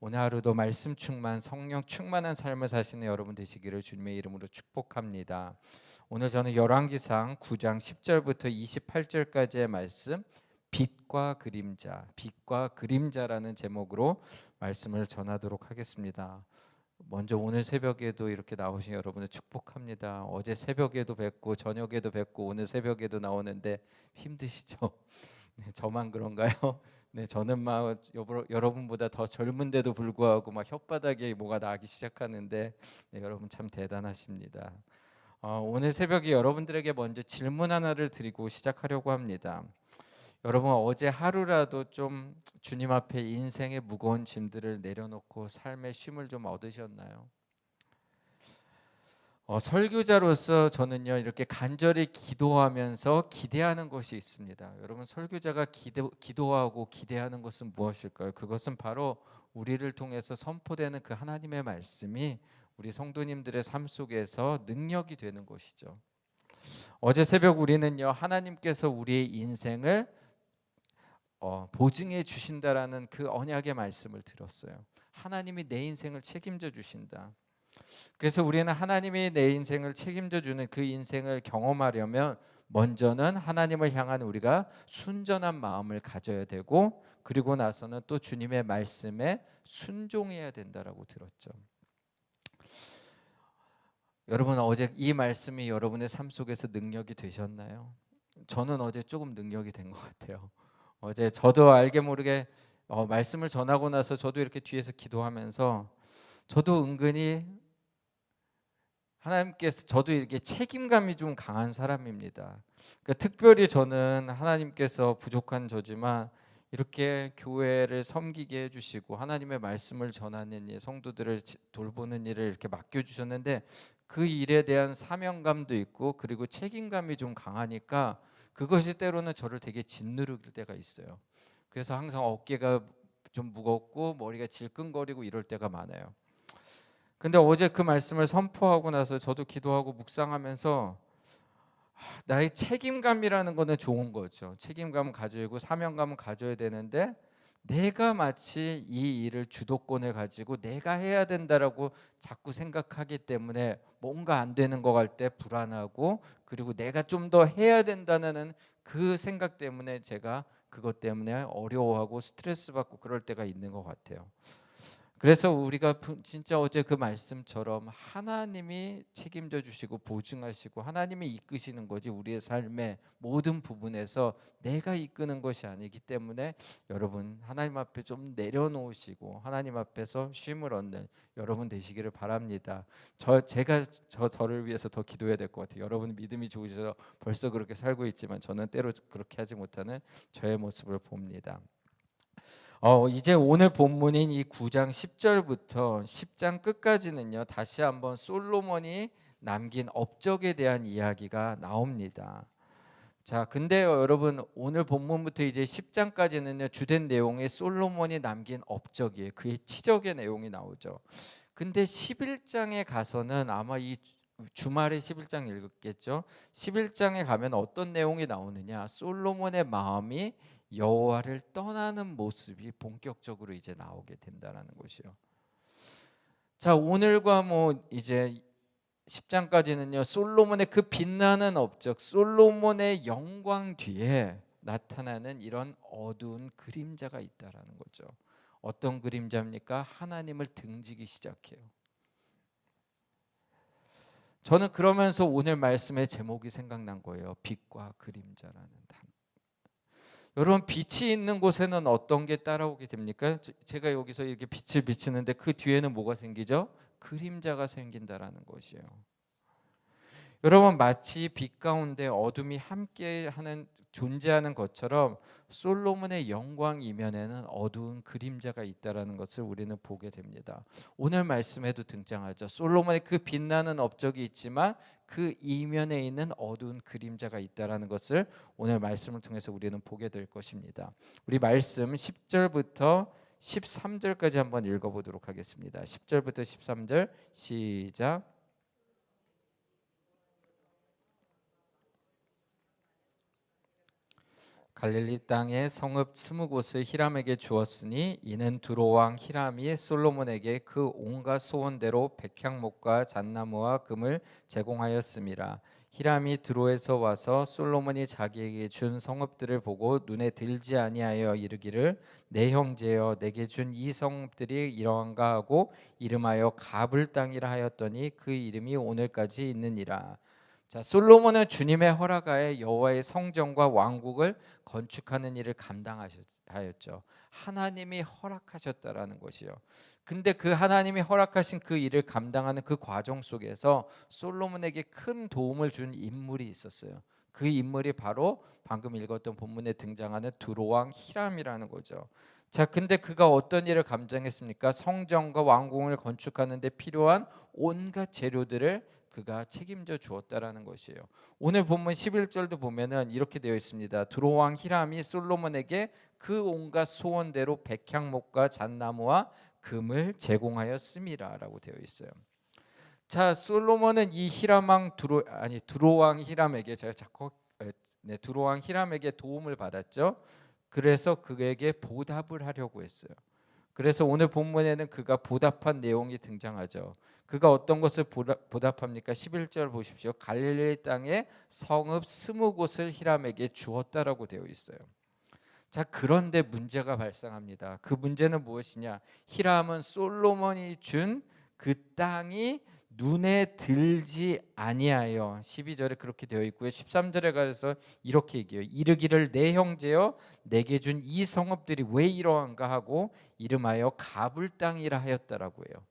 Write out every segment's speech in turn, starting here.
오늘 하루도 말씀 충만 성령 충만한 삶을 사시는 여러분 되시기를 주님의 이름으로 축복합니다. 오늘 저는 열왕기상 9장 10절부터 28절까지의 말씀 빛과 그림자, 빛과 그림자라는 제목으로 말씀을 전하도록 하겠습니다. 먼저 오늘 새벽에도 이렇게 나오신 여러분을 축복합니다. 어제 새벽에도 뵙고 저녁에도 뵙고 오늘 새벽에도 나오는데 힘드시죠? 네, 저만 그런가요? 네, 저는 막 여러분보다 더 젊은데도 불구하고 막 혓바닥에 뭐가 나기 시작하는데 네, 여러분 참 대단하십니다. 어, 오늘 새벽에 여러분들에게 먼저 질문 하나를 드리고 시작하려고 합니다. 여러분 어제 하루라도 좀 주님 앞에 인생의 무거운 짐들을 내려놓고 삶의 쉼을 좀 얻으셨나요? 어, 설교자로서 저는요 이렇게 간절히 기도하면서 기대하는 것이 있습니다. 여러분 설교자가 기도, 기도하고 기대하는 것은 무엇일까요? 그것은 바로 우리를 통해서 선포되는 그 하나님의 말씀이 우리 성도님들의 삶 속에서 능력이 되는 것이죠. 어제 새벽 우리는요 하나님께서 우리의 인생을 어, 보증해 주신다라는 그 언약의 말씀을 들었어요. 하나님이 내 인생을 책임져 주신다. 그래서 우리는 하나님이 내 인생을 책임져 주는 그 인생을 경험하려면 먼저는 하나님을 향한 우리가 순전한 마음을 가져야 되고 그리고 나서는 또 주님의 말씀에 순종해야 된다라고 들었죠. 여러분 어제 이 말씀이 여러분의 삶 속에서 능력이 되셨나요? 저는 어제 조금 능력이 된 것 같아요. 어제 저도 알게 모르게 어, 말씀을 전하고 나서 저도 이렇게 뒤에서 기도하면서 저도 은근히 하나님께서 저도 이렇게 책임감이 좀 강한 사람입니다. 그러니까 특별히 저는 하나님께서 부족한 저지만 이렇게 교회를 섬기게 해주시고 하나님의 말씀을 전하는 일, 성도들을 돌보는 일을 이렇게 맡겨 주셨는데 그 일에 대한 사명감도 있고 그리고 책임감이 좀 강하니까 그것이 때로는 저를 되게 짓누를 때가 있어요. 그래서 항상 어깨가 좀 무겁고 머리가 질끈거리고 이럴 때가 많아요. 근데 어제 그 말씀을 선포하고 나서 저도 기도하고 묵상하면서 나의 책임감이라는 거는 좋은 거죠. 책임감은 가져야고 사명감은 가져야 되는데 내가 마치 이 일을 주도권을 가지고 내가 해야 된다라고 자꾸 생각하기 때문에 뭔가 안 되는 거 갈 때 불안하고 그리고 내가 좀 더 해야 된다는 그 생각 때문에 제가 그것 때문에 어려워하고 스트레스 받고 그럴 때가 있는 것 같아요. 그래서 우리가 진짜 어제 그 말씀처럼 하나님이 책임져 주시고 보증하시고 하나님이 이끄시는 거지 우리의 삶의 모든 부분에서 내가 이끄는 것이 아니기 때문에 여러분 하나님 앞에 좀 내려놓으시고 하나님 앞에서 쉼을 얻는 여러분 되시기를 바랍니다. 저 제가 저 저를 위해서 더 기도해야 될 것 같아요. 여러분 믿음이 좋으셔서 벌써 그렇게 살고 있지만 저는 때로 그렇게 하지 못하는 저의 모습을 봅니다. 어, 이제 오늘 본문인 이 9장 10절부터 10장 끝까지는요. 다시 한번 솔로몬이 남긴 업적에 대한 이야기가 나옵니다. 자, 근데요, 여러분 오늘 본문부터 이제 10장까지는요. 주된 내용이 솔로몬이 남긴 업적이에요. 그의 치적의 내용이 나오죠. 근데 11장에 가서는 아마 이 주말에 11장 읽었겠죠. 11장에 가면 어떤 내용이 나오느냐? 솔로몬의 마음이 여호와를 떠나는 모습이 본격적으로 이제 나오게 된다라는 것이요. 자, 오늘과 뭐 이제 10장까지는요. 솔로몬의 그 빛나는 업적, 솔로몬의 영광 뒤에 나타나는 이런 어두운 그림자가 있다라는 거죠. 어떤 그림자입니까? 하나님을 등지기 시작해요. 저는 그러면서 오늘 말씀의 제목이 생각난 거예요. 빛과 그림자라는 단어. 여러분 빛이 있는 곳에는 어떤 게 따라오게 됩니까? 제가 여기서 이렇게 빛을 비치는데 그 뒤에는 뭐가 생기죠? 그림자가 생긴다라는 것이에요. 여러분 마치 빛 가운데 어둠이 함께 하는 존재하는 것처럼 솔로몬의 영광 이면에는 어두운 그림자가 있다라는 것을 우리는 보게 됩니다. 오늘 말씀에도 등장하죠. 솔로몬의 그 빛나는 업적이 있지만 그 이면에 있는 어두운 그림자가 있다라는 것을 오늘 말씀을 통해서 우리는 보게 될 것입니다. 우리 말씀 10절부터 13절까지 한번 읽어 보도록 하겠습니다. 10절부터 13절 시작 갈릴리 땅에 성읍 스무 곳을 히람에게 주었으니 이는 두로 왕 히람이 솔로몬에게 그 온갖 소원대로 백향목과 잣나무와 금을 제공하였음이라 히람이 드로에서 와서 솔로몬이 자기에게 준 성읍들을 보고 눈에 들지 아니하여 이르기를 내 형제여 내게 준 이 성읍들이 이러한가 하고 이름하여 가불 땅이라 하였더니 그 이름이 오늘까지 있느니라 자 솔로몬은 주님의 허락하에 여호와의 성전과 왕국을 건축하는 일을 감당하였죠. 하나님이 허락하셨다라는 것이요. 근데 그 하나님이 허락하신 그 일을 감당하는 그 과정 속에서 솔로몬에게 큰 도움을 준 인물이 있었어요. 그 인물이 바로 방금 읽었던 본문에 등장하는 두로왕 히람이라는 거죠. 자, 근데 그가 어떤 일을 감당했습니까? 성전과 왕궁을 건축하는 데 필요한 온갖 재료들을 그가 책임져 주었다라는 것이에요. 오늘 본문 11절도 보면은 이렇게 되어 있습니다. 두로왕 히람이 솔로몬에게 그 온갖 소원대로 백향목과 잣나무와 금을 제공하였음이라라고 되어 있어요. 자, 솔로몬은 이 히람왕 두로 아니 두로왕 히람에게 제가 자꾸 에, 네, 두로왕 히람에게 도움을 받았죠. 그래서 그에게 보답을 하려고 했어요. 그래서 오늘 본문에는 그가 보답한 내용이 등장하죠. 그가 어떤 것을 보답합니까? 11절 보십시오. 갈릴리 땅에 성읍 스무 곳을 히람에게 주었다라고 되어 있어요. 자, 그런데 문제가 발생합니다. 그 문제는 무엇이냐? 히람은 솔로몬이 준 그 땅이 눈에 들지 아니하여 12절에 그렇게 되어 있고요. 13절에 가서 이렇게 얘기해요. 이르기를 내 형제여 내게 준 이 성읍들이 왜 이러한가 하고 이름하여 가불 땅이라 하였다라고 해요.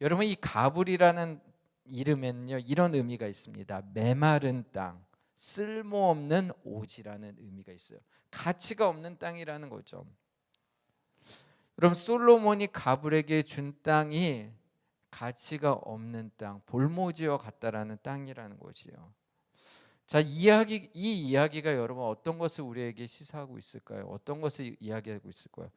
여러분 이 가불이라는 이름에는요 이런 의미가 있습니다. 메마른 땅, 쓸모없는 오지라는 의미가 있어요. 가치가 없는 땅이라는 거죠. 여러분 솔로몬이 가불에게 준 땅이 가치가 없는 땅, 볼모지와 같다라는 땅이라는 것이요. 자, 이야기 이 이야기가 여러분 어떤 것을 우리에게 시사하고 있을까요? 어떤 것을 이야기하고 있을까요?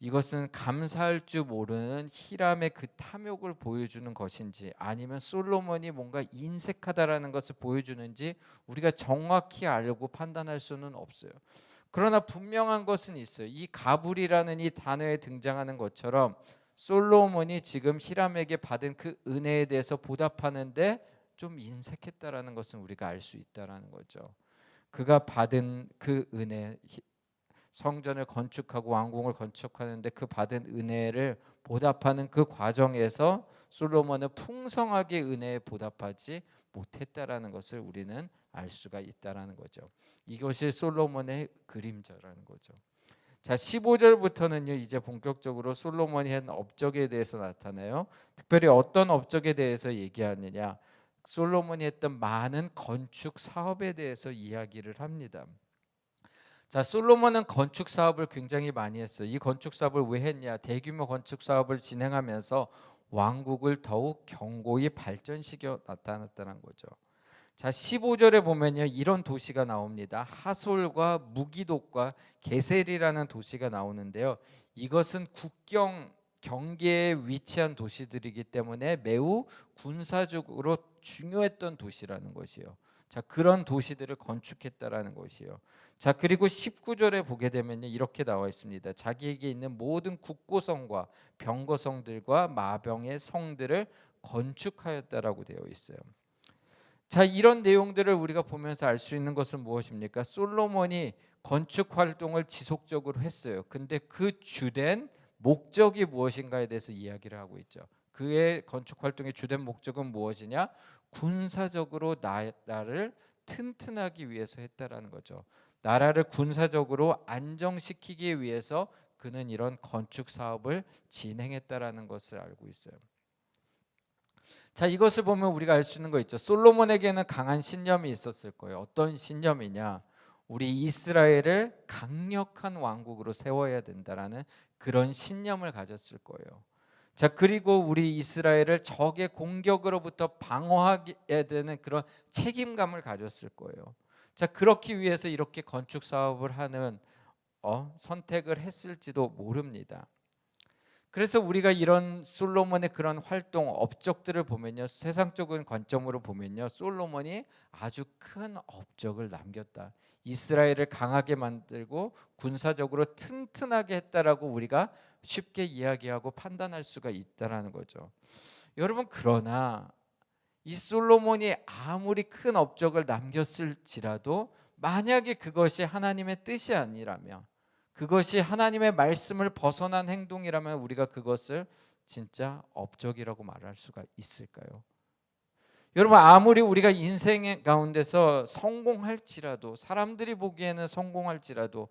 이것은 감사할 줄 모르는 히람의 그 탐욕을 보여주는 것인지 아니면 솔로몬이 뭔가 인색하다라는 것을 보여주는지 우리가 정확히 알고 판단할 수는 없어요. 그러나 분명한 것은 있어요. 이 가불이라는 이 단어에 등장하는 것처럼 솔로몬이 지금 히람에게 받은 그 은혜에 대해서 보답하는데 좀 인색했다라는 것은 우리가 알 수 있다라는 거죠. 그가 받은 그 은혜 성전을 건축하고 왕궁을 건축하는데 그 받은 은혜를 보답하는 그 과정에서 솔로몬은 풍성하게 은혜에 보답하지 못했다라는 것을 우리는 알 수가 있다라는 거죠. 이것이 솔로몬의 그림자라는 거죠. 자, 15절부터는요. 이제 본격적으로 솔로몬이 한 업적에 대해서 나타나요. 특별히 어떤 업적에 대해서 얘기하느냐? 솔로몬이 했던 많은 건축 사업에 대해서 이야기를 합니다. 자, 솔로몬은 건축 사업을 굉장히 많이 했어요. 이 건축 사업을 왜 했냐? 대규모 건축 사업을 진행하면서 왕국을 더욱 견고히 발전시켜 나타났다는 거죠. 자, 15절에 보면요. 이런 도시가 나옵니다. 하솔과 무기독과 게셀이라는 도시가 나오는데요. 이것은 국경 경계에 위치한 도시들이기 때문에 매우 군사적으로 중요했던 도시라는 것이요. 자, 그런 도시들을 건축했다라는 것이요. 자, 그리고 19절에 보게 되면 이렇게 나와 있습니다. 자기에게 있는 모든 국고성과 병거성들과 마병의 성들을 건축하였다라고 되어 있어요. 자, 이런 내용들을 우리가 보면서 알 수 있는 것은 무엇입니까? 솔로몬이 건축 활동을 지속적으로 했어요. 근데 그 주된 목적이 무엇인가에 대해서 이야기를 하고 있죠. 그의 건축 활동의 주된 목적은 무엇이냐? 군사적으로 나라를 튼튼하기 위해서 했다라는 거죠. 나라를 군사적으로 안정시키기 위해서 그는 이런 건축 사업을 진행했다라는 것을 알고 있어요. 자, 이것을 보면 우리가 알 수 있는 거 있죠. 솔로몬에게는 강한 신념이 있었을 거예요. 어떤 신념이냐? 우리 이스라엘을 강력한 왕국으로 세워야 된다라는 그런 신념을 가졌을 거예요. 자, 그리고 우리 이스라엘을 적의 공격으로부터 방어하게 되는 그런 책임감을 가졌을 거예요. 자 그렇기 위해서 이렇게 건축 사업을 하는 어, 선택을 했을지도 모릅니다. 그래서 우리가 이런 솔로몬의 그런 활동 업적들을 보면요 세상적인 관점으로 보면요 솔로몬이 아주 큰 업적을 남겼다 이스라엘을 강하게 만들고 군사적으로 튼튼하게 했다라고 우리가 쉽게 이야기하고 판단할 수가 있다라는 거죠 여러분 그러나 이 솔로몬이 아무리 큰 업적을 남겼을지라도 만약에 그것이 하나님의 뜻이 아니라면 그것이 하나님의 말씀을 벗어난 행동이라면 우리가 그것을 진짜 업적이라고 말할 수가 있을까요? 여러분 아무리 우리가 인생 가운데서 성공할지라도 사람들이 보기에는 성공할지라도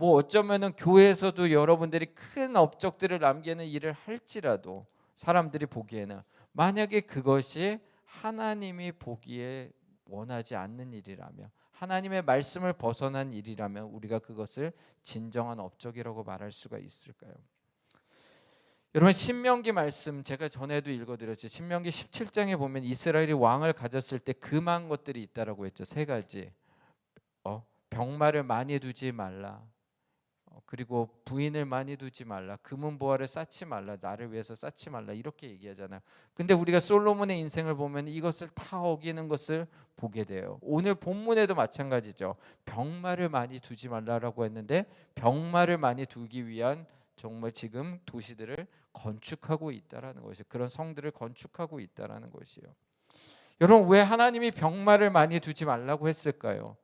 뭐 어쩌면은 교회에서도 여러분들이 큰 업적들을 남기는 일을 할지라도 사람들이 보기에는 만약에 그것이 하나님이 보기에 원하지 않는 일이라면 하나님의 말씀을 벗어난 일이라면 우리가 그것을 진정한 업적이라고 말할 수가 있을까요? 여러분 신명기 말씀 제가 전에도 읽어드렸죠. 신명기 17장에 보면 이스라엘이 왕을 가졌을 때 금한 것들이 있다라고 했죠. 세 가지. 어, 병마를 많이 두지 말라. 어, 그리고 부인을 많이 두지 말라. 금은 보화를 쌓지 말라. 나를 위해서 쌓지 말라. 이렇게 얘기하잖아요. 근데 우리가 솔로몬의 인생을 보면 이것을 다 어기는 것을 보게 돼요. 오늘 본문에도 마찬가지죠. 병마를 많이 두지 말라라고 했는데 병마를 많이 두기 위한 정말 지금 도시들을 건축하고 있다라는 것이 그런 성들을 건축하고 있다라는 것이요. 여러분 왜 하나님이 병마를 많이 두지 말라고 했을까요?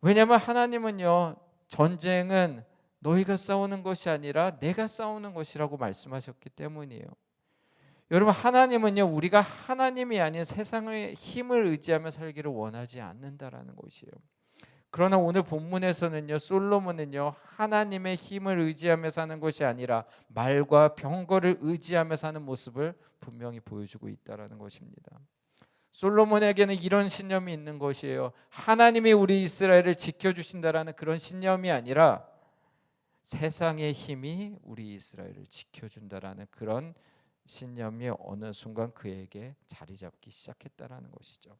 왜냐하면 하나님은요 전쟁은 너희가 싸우는 것이 아니라 내가 싸우는 것이라고 말씀하셨기 때문이에요. 여러분 하나님은요 우리가 하나님이 아닌 세상의 힘을 의지하며 살기를 원하지 않는다라는 것이에요. 그러나 오늘 본문에서는요 솔로몬은요 하나님의 힘을 의지하며 사는 것이 아니라 말과 병거를 의지하며 사는 모습을 분명히 보여주고 있다라는 것입니다. 솔로몬에게는 이런 신념이 있는 것이에요. 하나님이 우리 이스라엘을 지켜 주신다라는 그런 신념이 아니라 세상의 힘이 우리 이스라엘을 지켜 준다라는 그런 신념이 어느 순간 그에게 자리 잡기 시작했다라는 것이죠.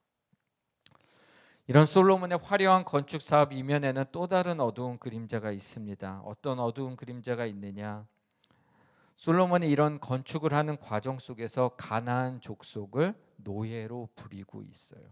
이런 솔로몬의 화려한 건축 사업 이면에는 또 다른 어두운 그림자가 있습니다. 어떤 어두운 그림자가 있느냐? 솔로몬이 이런 건축을 하는 과정 속에서 가나안 족속을 노예로 부리고 있어요.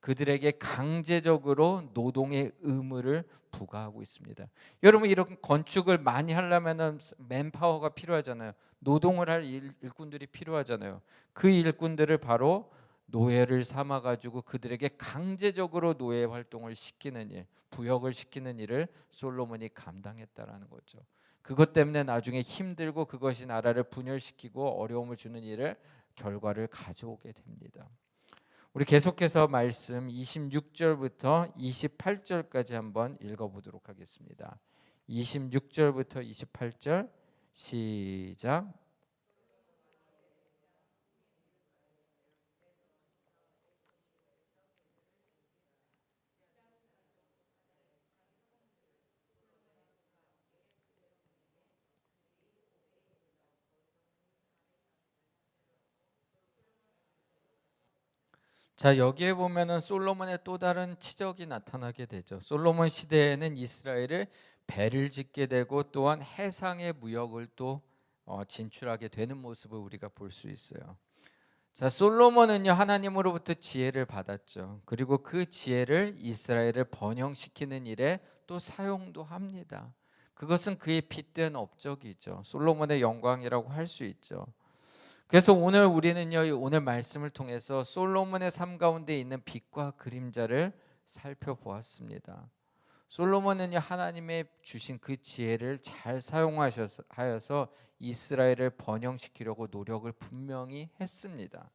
그들에게 강제적으로 노동의 의무를 부과하고 있습니다. 여러분 이런 건축을 많이 하려면은 맨파워가 필요하잖아요. 노동을 할 일, 일꾼들이 필요하잖아요. 그 일꾼들을 바로 노예를 삼아 가지고 그들에게 강제적으로 노예 활동을 시키는 일, 부역을 시키는 일을 솔로몬이 감당했다라는 거죠. 그것 때문에 나중에 힘들고 그것이 나라를 분열시키고 어려움을 주는 일을 결과를 가져오게 됩니다. 우리 계속해서 말씀 26절부터 28절까지 한번 읽어보도록 하겠습니다. 26절부터 28절 시작. 자 여기에 보면은 솔로몬의 또 다른 치적이 나타나게 되죠. 솔로몬 시대에는 이스라엘을 배를 짓게 되고 또한 해상의 무역을 또 어, 진출하게 되는 모습을 우리가 볼 수 있어요. 자 솔로몬은요 하나님으로부터 지혜를 받았죠. 그리고 그 지혜를 이스라엘을 번영시키는 일에 또 사용도 합니다. 그것은 그의 핏된 업적이죠. 솔로몬의 영광이라고 할 수 있죠. 그래서 오늘 우리는요 오늘 말씀을 통해서 솔로몬의 삶 가운데 있는 빛과 그림자를 살펴보았습니다. 솔로몬은요 하나님의 주신 그 지혜를 잘 사용하셔서 이스라엘을 번영시키려고 노력을 분명히 했습니다.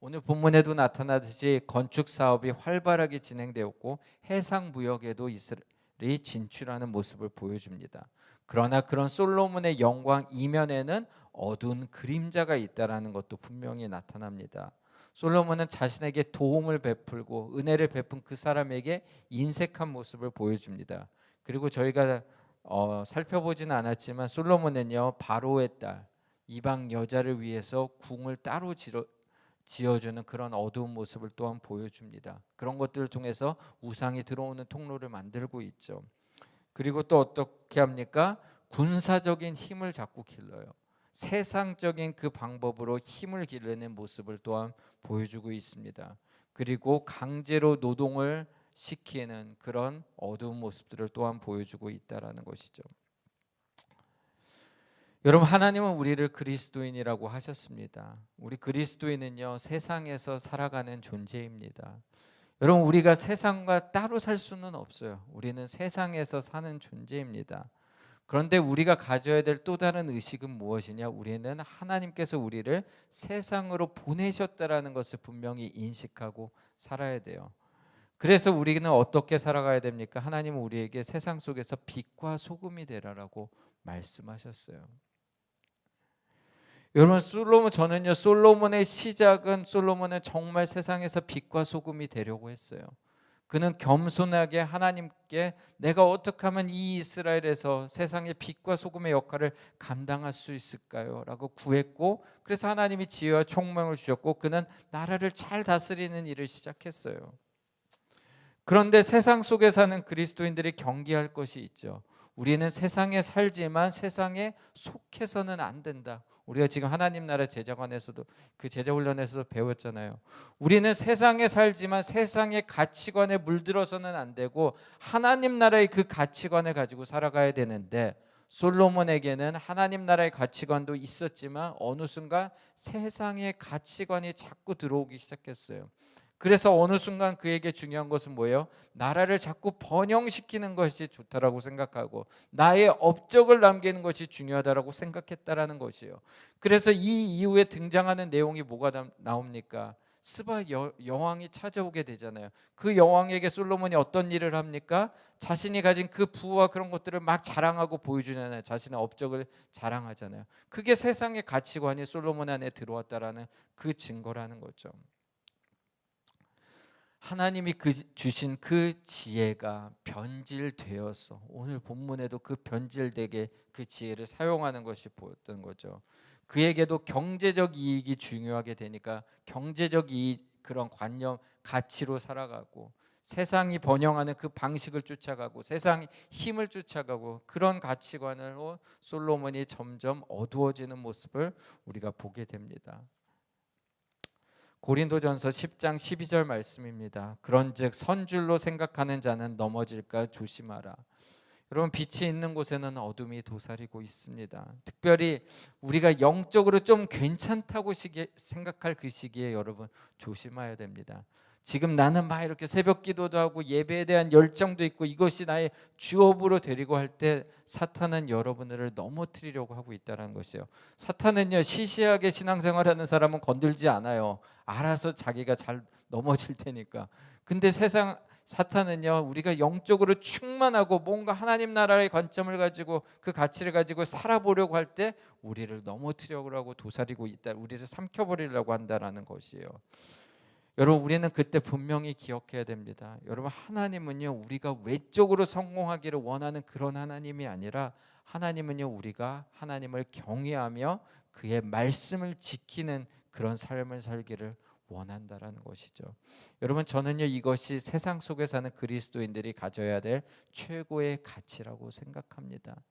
오늘 본문에도 나타나듯이 건축 사업이 활발하게 진행되었고 해상 무역에도 이스라엘이 진출하는 모습을 보여줍니다. 그러나 그런 솔로몬의 영광 이면에는 어두운 그림자가 있다라는 것도 분명히 나타납니다. 솔로몬은 자신에게 도움을 베풀고 은혜를 베푼 그 사람에게 인색한 모습을 보여줍니다. 그리고 저희가 어, 살펴보지는 않았지만 솔로몬은요 바로의 딸 이방 여자를 위해서 궁을 따로 지어, 지어주는 그런 어두운 모습을 또한 보여줍니다. 그런 것들을 통해서 우상이 들어오는 통로를 만들고 있죠. 그리고 또 어떻게 합니까? 군사적인 힘을 자꾸 길러요. 세상적인 그 방법으로 힘을 기르는 모습을 또한 보여주고 있습니다. 그리고 강제로 노동을 시키는 그런 어두운 모습들을 또한 보여주고 있다라는 것이죠. 여러분 하나님은 우리를 그리스도인이라고 하셨습니다. 우리 그리스도인은요 세상에서 살아가는 존재입니다. 여러분 우리가 세상과 따로 살 수는 없어요. 우리는 세상에서 사는 존재입니다. 그런데 우리가 가져야 될 또 다른 의식은 무엇이냐? 우리는 하나님께서 우리를 세상으로 보내셨다라는 것을 분명히 인식하고 살아야 돼요. 그래서 우리는 어떻게 살아가야 됩니까? 하나님은 우리에게 세상 속에서 빛과 소금이 되라라고 말씀하셨어요. 여러분 솔로몬 저는요 솔로몬의 시작은 솔로몬은 정말 세상에서 빛과 소금이 되려고 했어요. 그는 겸손하게 하나님께 내가 어떻게 하면 이 이스라엘에서 세상의 빛과 소금의 역할을 감당할 수 있을까요? 라고 구했고 그래서 하나님이 지혜와 총명을 주셨고 그는 나라를 잘 다스리는 일을 시작했어요. 그런데 세상 속에 사는 그리스도인들이 경계할 것이 있죠. 우리는 세상에 살지만 세상에 속해서는 안 된다. 우리가 지금 하나님 나라 제자관에서도 그 제자 훈련에서도 배웠잖아요. 우리는 세상에 살지만 세상의 가치관에 물들어서는 안 되고 하나님 나라의 그 가치관을 가지고 살아가야 되는데 솔로몬에게는 하나님 나라의 가치관도 있었지만 어느 순간 세상의 가치관이 자꾸 들어오기 시작했어요. 그래서 어느 순간 그에게 중요한 것은 뭐예요? 나라를 자꾸 번영시키는 것이 좋다라고 생각하고 나의 업적을 남기는 것이 중요하다라고 생각했다라는 것이에요. 그래서 이 이후에 등장하는 내용이 뭐가 나옵니까? 스바 여, 여왕이 찾아오게 되잖아요. 그 여왕에게 솔로몬이 어떤 일을 합니까? 자신이 가진 그 부와 그런 것들을 막 자랑하고 보여주잖아요. 자신의 업적을 자랑하잖아요. 그게 세상의 가치관이 솔로몬 안에 들어왔다라는 그 증거라는 거죠. 하나님이 그 주신 그 지혜가 변질되어서 오늘 본문에도 그 변질되게 그 지혜를 사용하는 것이 보였던 거죠. 그에게도 경제적 이익이 중요하게 되니까 경제적 이익 그런 관념 가치로 살아가고 세상이 번영하는 그 방식을 쫓아가고 세상 힘을 쫓아가고 그런 가치관으로 솔로몬이 점점 어두워지는 모습을 우리가 보게 됩니다. 고린도전서 10장 12절 말씀입니다. 그런즉 선줄로 생각하는 자는 넘어질까 조심하라. 여러분 빛이 있는 곳에는 어둠이 도사리고 있습니다. 특별히 우리가 영적으로 좀 괜찮다고 생각할 그 시기에 여러분 조심해야 됩니다. 지금 나는 막 이렇게 새벽 기도도 하고 예배에 대한 열정도 있고 이것이 나의 주업으로 되리고 할 때 사탄은 여러분을 넘어뜨리려고 하고 있다는 것이에요. 사탄은요 시시하게 신앙생활하는 사람은 건들지 않아요. 알아서 자기가 잘 넘어질 테니까. 근데 세상 사탄은요 우리가 영적으로 충만하고 뭔가 하나님 나라의 관점을 가지고 그 가치를 가지고 살아보려고 할 때 우리를 넘어뜨리려고 하고 도사리고 있다. 우리를 삼켜버리려고 한다라는 것이에요. 여러분 우리는 그때 분명히 기억해야 됩니다. 여러분 하나님은요 우리가 외적으로 성공하기를 원하는 그런 하나님이 아니라 하나님은요 우리가 하나님을 경외하며 그의 말씀을 지키는 그런 삶을 살기를 원한다라는 것이죠. 여러분 저는요 이것이 세상 속에 사는 그리스도인들이 가져야 될 최고의 가치라고 생각합니다.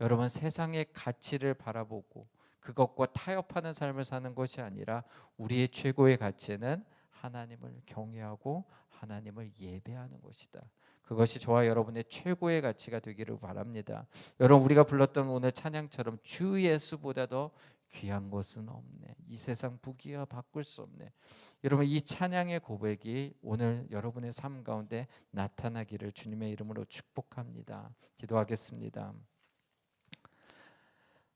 여러분 세상의 가치를 바라보고 그것과 타협하는 삶을 사는 것이 아니라 우리의 최고의 가치는 하나님을 경외하고 하나님을 예배하는 것이다. 그것이 저와 여러분의 최고의 가치가 되기를 바랍니다. 여러분 우리가 불렀던 오늘 찬양처럼 주 예수보다 더 귀한 것은 없네. 이 세상 부귀와 바꿀 수 없네. 여러분 이 찬양의 고백이 오늘 여러분의 삶 가운데 나타나기를 주님의 이름으로 축복합니다. 기도하겠습니다.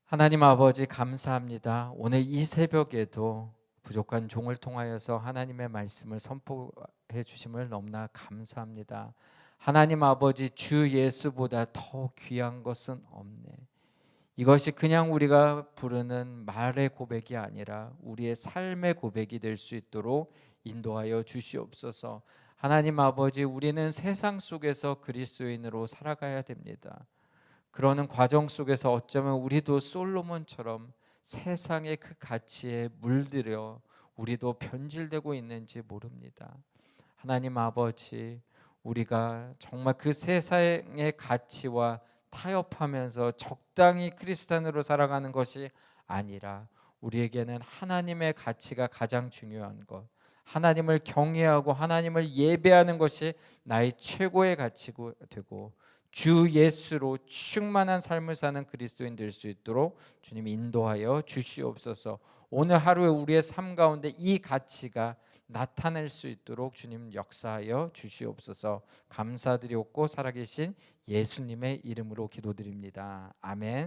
하나님 아버지 감사합니다. 오늘 이 새벽에도 부족한 종을 통하여서 하나님의 말씀을 선포해 주심을 너무나 감사합니다. 하나님 아버지 주 예수보다 더 귀한 것은 없네. 이것이 그냥 우리가 부르는 말의 고백이 아니라 우리의 삶의 고백이 될 수 있도록 인도하여 주시옵소서. 하나님 아버지 우리는 세상 속에서 그리스도인으로 살아가야 됩니다. 그러는 과정 속에서 어쩌면 우리도 솔로몬처럼 세상의 그 가치에 물들여 우리도 변질되고 있는지 모릅니다. 하나님 아버지, 우리가 정말 그 세상의 가치와 타협하면서 적당히 크리스찬으로 살아가는 것이 아니라 우리에게는 하나님의 가치가 가장 중요한 것. 하나님을 경외하고 하나님을 예배하는 것이 나의 최고의 가치고 되고 주 예수로 충만한 삶을 사는 그리스도인 될 수 있도록 주님 인도하여 주시옵소서. 오늘 하루에 우리의 삶 가운데 이 가치가 나타낼 수 있도록 주님 역사하여 주시옵소서. 감사드리옵고 살아계신 예수님의 이름으로 기도드립니다. 아멘.